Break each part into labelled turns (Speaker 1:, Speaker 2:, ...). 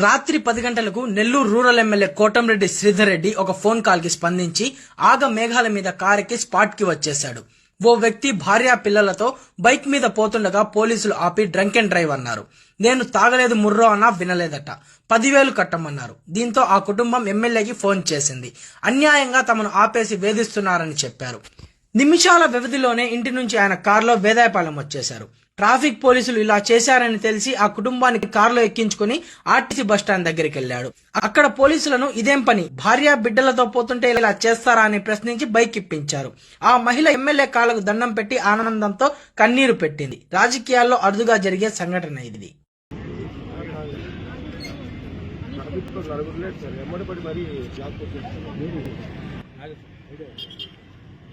Speaker 1: రాత్రి పది గంటలకు నెల్లూరు రూరల్ ఎమ్మెల్యే కోటంరెడ్డి శ్రీధర్ రెడ్డి ఒక ఫోన్ కాల్కి స్పందించి ఆగ మేఘాల మీద కారెక్కి స్పాట్కి వచ్చేశాడు. ఓ వ్యక్తి భార్యా పిల్లలతో బైక్ మీద పోతుండగా పోలీసులు ఆపి డ్రంక్ అండ్ డ్రైవ్ అన్నారు. నేను తాగలేదు ముర్రో అన్నా వినలేదట. పదివేలు కట్టమన్నారు. దీంతో ఆ కుటుంబం ఎమ్మెల్యేకి ఫోన్ చేసింది. అన్యాయంగా తమను ఆపేసి వేధిస్తున్నారని చెప్పారు. నిమిషాల వ్యవధిలోనే ఇంటి నుంచి ఆయన కారులో వేదాయపాలెం వచ్చేశారు. ట్రాఫిక్ పోలీసులు ఇలా చేశారని తెలిసి ఆ కుటుంబానికి కారులో ఎక్కించుకుని ఆర్టీసీ బస్టాండ్ దగ్గరికి వెళ్ళాడు. అక్కడ పోలీసులను ఇదేం పని? భార్య బిడ్డలతో పోతుంటే ఇలా చేస్తారా అని ప్రశ్నించి బైక్ ఇప్పించారు ఆ మహిళ ఎమ్మెల్యే కాళ్ళకు దండం పెట్టి ఆనందంతో కన్నీరు పెట్టింది. రాజకీయాల్లో అరుదుగా జరిగే సంఘటన ఇది
Speaker 2: సార్.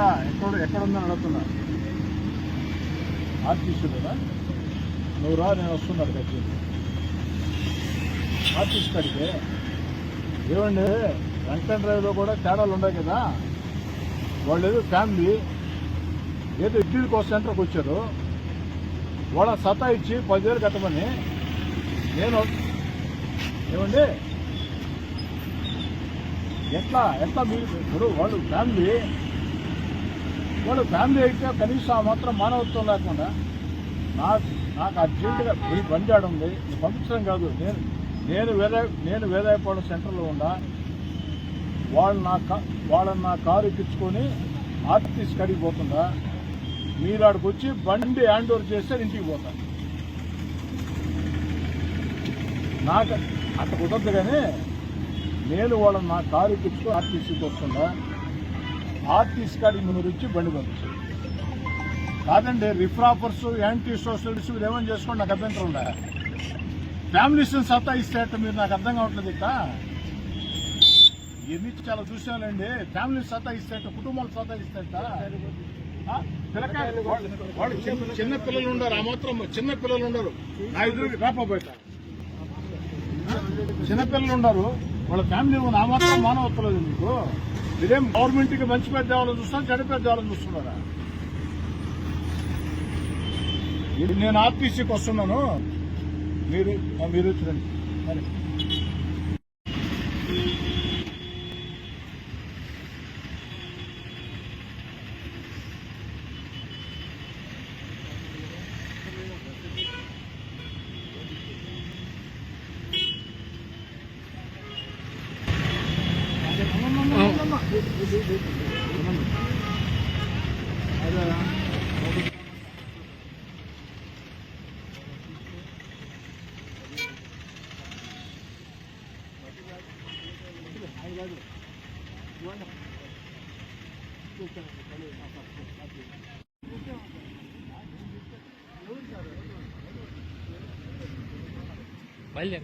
Speaker 2: ఎక్కడ ఎక్కడ ఎక్కడుందని అడుగుతున్నా ఆర్టిస్ట్ కదా నువ్వు రా నేను వస్తున్నాడు కదా ఆర్టిస్ట్ అడిగితే ఏమండి వెంకట డ్రైవ్లో కూడా తేడాలు ఉన్నాయి కదా? వాళ్ళు ఏదో ఫ్యామిలీ ఏదో ఇడ్లీ కోసం సెంటర్కి వచ్చారు. వాళ్ళ సతా ఇచ్చి పదివేలు కట్టమని నేను ఏమండి? ఎట్లా ఎట్లా మీరు ఇప్పుడు వాళ్ళు ఫ్యామిలీ వాళ్ళు ఫ్యామిలీ అయితే కనీసం ఆ మాత్రం మానవత్వం లేకుండా నాకు నాకు అర్జెంటుగా ఈ బండి ఉంది. పంపించడం కాదు. నేను నేను వేరే నేను వేదాయపాడు సెంటర్లో ఉండా వాళ్ళు నా వాళ్ళని నా కారు ఎక్కించుకొని ఆర్టీసీ కడిగి పోతుందా మీరు ఆడికి వచ్చి బండి హ్యాండ్ ఓవర్ చేస్తే ఇంటికి పోతా. నాకు అట్ట కుదరదు కానీ నేను వాళ్ళని నా కారు ఎక్కించుకొని ఆర్టీసీకి వస్తుందా ఆర్టీసీ కాడికి మీరు వచ్చి బండి పంపించారు. కాదండి రిఫ్రాఫర్స్ యాంటీ సోషలిస్ట్ మీరు ఏమని చేసుకోండి నాకు అభ్యంతరం సత్తా ఇస్తే మీరు నాకు అర్థం కావట్లేదు ఇక ఎన్ని చాలా చూసానండి ఫ్యామిలీ సత్తా ఇస్తే కుటుంబాలు సత్తా ఇస్తే వాళ్ళు చిన్న- పిల్లలు ఉండరు ఆ మాత్రం చిన్న పిల్లలు ఉండరు. నా ఎదురు రాపబోయట చిన్న పిల్లలు ఉండరు వాళ్ళ ఫ్యామిలీ ఆ మాత్రం మానవత్వం లేదు మీకు. మీరేం గవర్నమెంట్కి మంచి పెద్ద వాళ్ళని చూస్తాను చెడు పెద్ద వాళ్ళని చూస్తున్నారా నేను ఆర్టీసీకి వస్తున్నాను మీరు మీరు వచ్చి మరి
Speaker 1: Vale.